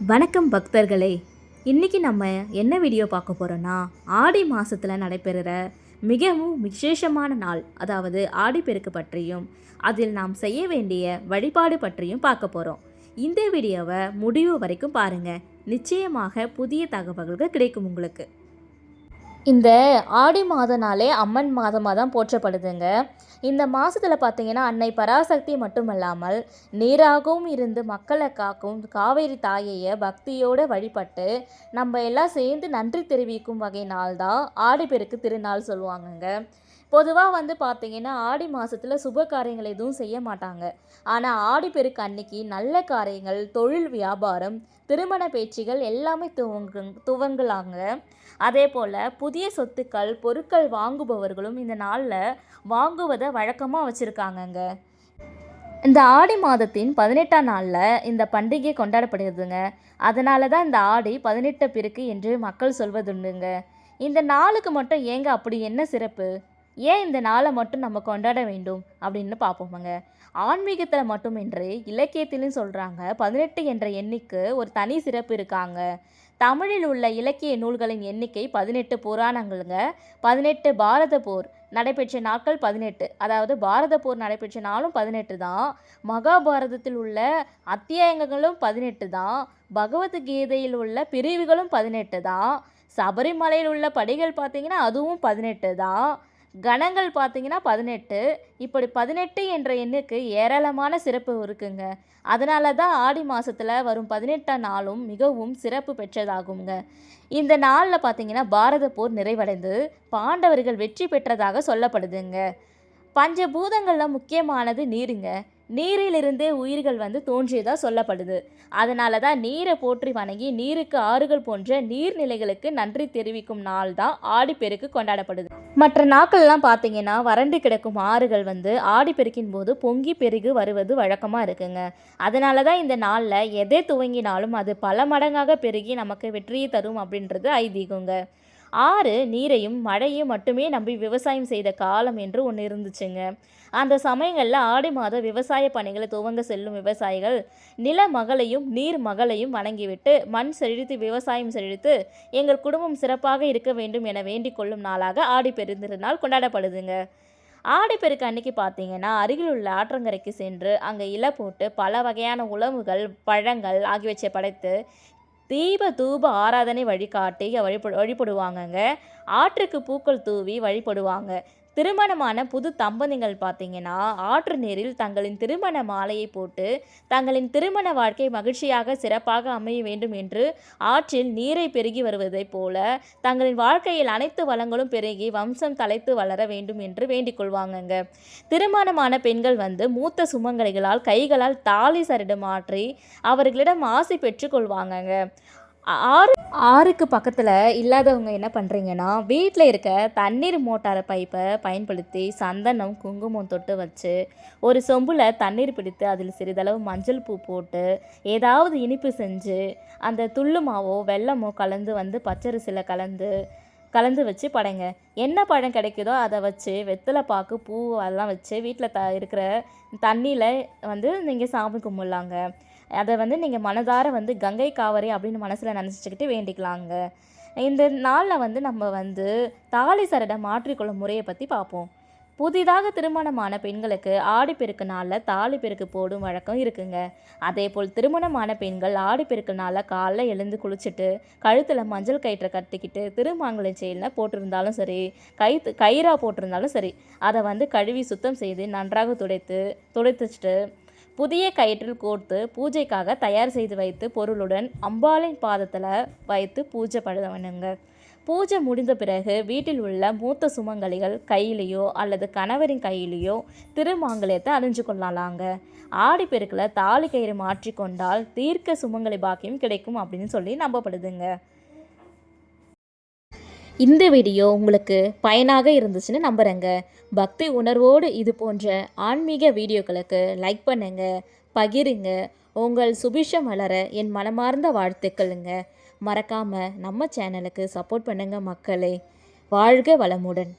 வணக்கம் பக்தர்களே. இன்றைக்கி நம்ம என்ன வீடியோ பார்க்க போகிறோன்னா ஆடி மாதத்தில் நடைபெறுகிற மிகவும் விசேஷமான நாள் அதாவது ஆடிப்பெருக்கு பற்றியும் அதில் நாம் செய்ய வேண்டிய வழிபாடு பற்றியும் பார்க்க போகிறோம் இந்த வீடியோவை முடிவு வரைக்கும் பாருங்கள் நிச்சயமாக புதிய தகவல்கள் கிடைக்கும் உங்களுக்கு. இந்த ஆடி மாதனாலே அம்மன் மாதமாக தான் போற்றப்படுதுங்க. இந்த மாதத்தில் பார்த்தீங்கன்னா அன்னை பராசக்தி மட்டுமல்லாமல் நீராகவும் இருந்து மக்களை காக்கும் காவேரி தாயையை பக்தியோடு வழிபட்டு நம்ம எல்லாம் சேர்ந்து நன்றி தெரிவிக்கும் வகை நாள் தான் ஆடிப்பெருக்கு திருநாள் சொல்லுவாங்கங்க. பொதுவாக வந்து பார்த்தீங்கன்னா ஆடி மாதத்தில் சுப காரியங்கள் எதுவும் செய்ய மாட்டாங்க. ஆனால் ஆடிப்பெருக்கு அன்னைக்கு நல்ல காரியங்கள் தொழில் வியாபாரம் திருமண பேச்சுகள் எல்லாமே துவங்கு துவங்கலாங்க. அதே போல் புதிய சொத்துக்கள் பொருட்கள் வாங்குபவர்களும் இந்த நாளில் வாங்குவதை வழக்கமாக வச்சுருக்காங்கங்க. இந்த ஆடி மாதத்தின் பதினெட்டாம் நாளில் இந்த பண்டிகை கொண்டாடப்படுகிறதுங்க. அதனால தான் இந்த ஆடி பதினெட்டு பிறகு என்று மக்கள் சொல்வதுண்டுங்க. இந்த நாளுக்கு மட்டும் ஏங்க அப்படி என்ன சிறப்பு? ஏன் இந்த நாளை மட்டும் நம்ம கொண்டாட வேண்டும் அப்படின்னு பார்ப்போமாங்க. ஆன்மீகத்தில் மட்டுமின்றி இலக்கியத்திலும் சொல்கிறாங்க பதினெட்டு என்ற எண்ணிக்கு ஒரு தனி சிறப்பு இருக்காங்க. தமிழில் உள்ள இலக்கிய நூல்களின் எண்ணிக்கை பதினெட்டு புராணங்களுங்க. பதினெட்டு பாரத போர் நடைபெற்ற நாட்கள் பதினெட்டு. அதாவது பாரத போர் நடைபெற்ற நாளும் பதினெட்டு தான். மகாபாரதத்தில் உள்ள அத்தியாயங்களும் பதினெட்டு தான். பகவத்கீதையில் உள்ள பிரிவுகளும் பதினெட்டு தான். சபரிமலையில் உள்ள படிகள் பார்த்திங்கன்னா அதுவும் பதினெட்டு தான். கணங்கள் பார்த்தீங்கன்னா பதினெட்டு. இப்படி பதினெட்டு என்ற எண்ணுக்கு ஏராளமான சிறப்பு இருக்குங்க. அதனால தான் ஆடி மாதத்தில் வரும் பதினெட்டாம் நாளும் மிகவும் சிறப்பு பெற்றதாகுங்க. இந்த நாளில் பார்த்தீங்கன்னா பாரத போர் நிறைவடைந்து பாண்டவர்கள் வெற்றி பெற்றதாக சொல்லப்படுதுங்க. பஞ்சபூதங்களில் முக்கியமானது நீருங்க. நீரிலிருந்தே உயிர்கள் வந்து தோன்றியதாக சொல்லப்படுது. அதனால தான் நீரை போற்றி வணங்கி நீருக்கு ஆறுகள் போன்ற நீர்நிலைகளுக்கு நன்றி தெரிவிக்கும் நாள் தான் ஆடிப்பெருக்கு கொண்டாடப்படுது. மற்ற நாட்கள்லாம் பார்த்தீங்கன்னா வறண்டு கிடக்கும் ஆறுகள் வந்து ஆடிப்பெருக்கின் போது பொங்கி பெருகு வருவது வழக்கமாக இருக்குங்க. அதனால தான் இந்த நாளில் எதை துவங்கினாலும் அது பல மடங்காக பெருகி நமக்கு வெற்றியை தரும் அப்படின்றது ஐதீகங்க. ஆறு நீரையும் மழையும் மட்டுமே நம்பி விவசாயம் செய்த காலம் என்று ஒன்று இருந்துச்சுங்க. அந்த சமயங்களில் ஆடி மாத விவசாய பணிகளை துவங்க செல்லும் விவசாயிகள் நில மகளையும் நீர் மகளையும் வணங்கிவிட்டு மண் செழித்து விவசாயம் செழித்து எங்கள் குடும்பம் சிறப்பாக இருக்க வேண்டும் என வேண்டிக் கொள்ளும் நாளாக ஆடி பெருந்திருநாள் கொண்டாடப்படுதுங்க. ஆடிப்பெருக்கு அன்னைக்கு பார்த்தீங்கன்னா அருகில் உள்ள ஆற்றங்கரைக்கு சென்று அங்கே இலை போட்டு பல வகையான உணவுகள் பழங்கள் ஆகியவற்றை படைத்து தீப தூப ஆராதனை வழிகாட்டி வழிபடு வழிபடுவாங்கங்க. ஆற்றுக்கு பூக்கள் தூவி வழிபடுவாங்க. திருமணமான புது தம்பதிகள் பார்த்தீங்கன்னா ஆற்று நீரில் தங்களின் திருமண மாலையை போட்டு தங்களின் திருமண வாழ்க்கை மகிழ்ச்சியாக சிறப்பாக அமைய வேண்டும் என்று ஆற்றில் நீரை பெருகி வருவதைப் போல தங்களின் வாழ்க்கையில் அனைத்து வளங்களும் பெருகி வம்சம் தலைத்து வளர வேண்டும் என்று வேண்டிக் கொள்வாங்கங்க. திருமணமான பெண்கள் வந்து மூத்த சுமங்கலிகளால் கைகளால் தாலி சரிடு மாற்றி அவர்களிடம் ஆசை பெற்றுக்கொள்வாங்கங்க ஆறு ஆறுக்கு பக்கத்தில் இல்லாதவங்க என்ன பண்ணுறீங்கன்னா வீட்டில் இருக்க தண்ணீர் மோட்டார் பைப்பை பயன்படுத்தி சந்தனம் குங்குமம் தொட்டு வச்சு ஒரு சொம்பில் தண்ணீர் பிடித்து அதில் சிறிதளவு மஞ்சள் பூ போட்டு ஏதாவது இனிப்பு செஞ்சு அந்த துள்ளு மாவோ வெல்லமோ கலந்து வந்து பச்சரிசியில் கலந்து கலந்து வச்சு படைங்க. என்ன பழம் கிடைக்குதோ அதை வச்சு வெத்தலை பாக்கு பூ அதெல்லாம் வச்சு வீட்டில் த இருக்கிற தண்ணியில் வந்து நீங்கள் சாமி கும்பிட்லாங்க. அதை வந்து நீங்கள் மனதார வந்து கங்கை காவரி அப்படின்னு மனசில் நினச்சிக்கிட்டு வேண்டிக்கலாங்க. இந்த நாளில் வந்து நம்ம வந்து தாலி சரடை மாற்றிக்கொள்ளும் முறையை பற்றி பார்ப்போம். புதிதாக திருமணமான பெண்களுக்கு ஆடிப்பெருக்கு நாளில் தாலி பெருக்கு போடும் வழக்கம் இருக்குங்க. அதே போல் திருமணமான பெண்கள் ஆடிப்பெருக்கு நாளில் காலைல எழுந்து குளிச்சுட்டு கழுத்தில் மஞ்சள் கயிற்றை கட்டிக்கிட்டு திருமாங்கலை செயலில் போட்டிருந்தாலும் சரி கை கயிறாக போட்டிருந்தாலும் சரி அதை வந்து கழுவி சுத்தம் செய்து நன்றாக துடைத்து துடைத்துச்சிட்டு புதிய கயிற்றில் கோர்த்து பூஜைக்காக தயார் செய்து வைத்து பொருளுடன் அம்பாளின் பாதத்தில் வைத்து பூஜை பண்ணுங்க பூஜை முடிந்த பிறகு வீட்டில் உள்ள மூத்த சுமங்கலிகள் கையிலையோ அல்லது கணவரின் கையிலையோ திருமாங்கலியத்தை அணிஞ்சு கொள்ளலாங்க. ஆடிப்பெருக்கில் தாலி கயிறு மாற்றிக்கொண்டால் தீர்க்க சுமங்கலி பாக்கியம் கிடைக்கும் அப்படின்னு சொல்லி நம்பப்படுதுங்க. இந்த வீடியோ உங்களுக்கு பயனாக இருந்துச்சுன்னு நம்புகிறேங்க பக்தி உணர்வோடு இது போன்ற ஆன்மீக வீடியோக்களுக்கு லைக் பண்ணுங்கள் பகிருங்க உங்கள் சுபிஷம் வளர என் மனமார்ந்த வாழ்த்துக்களுங்க. மறக்காமல் நம்ம சேனலுக்கு சப்போர்ட் பண்ணுங்கள் மக்களே. வாழ்க வளமுடன்.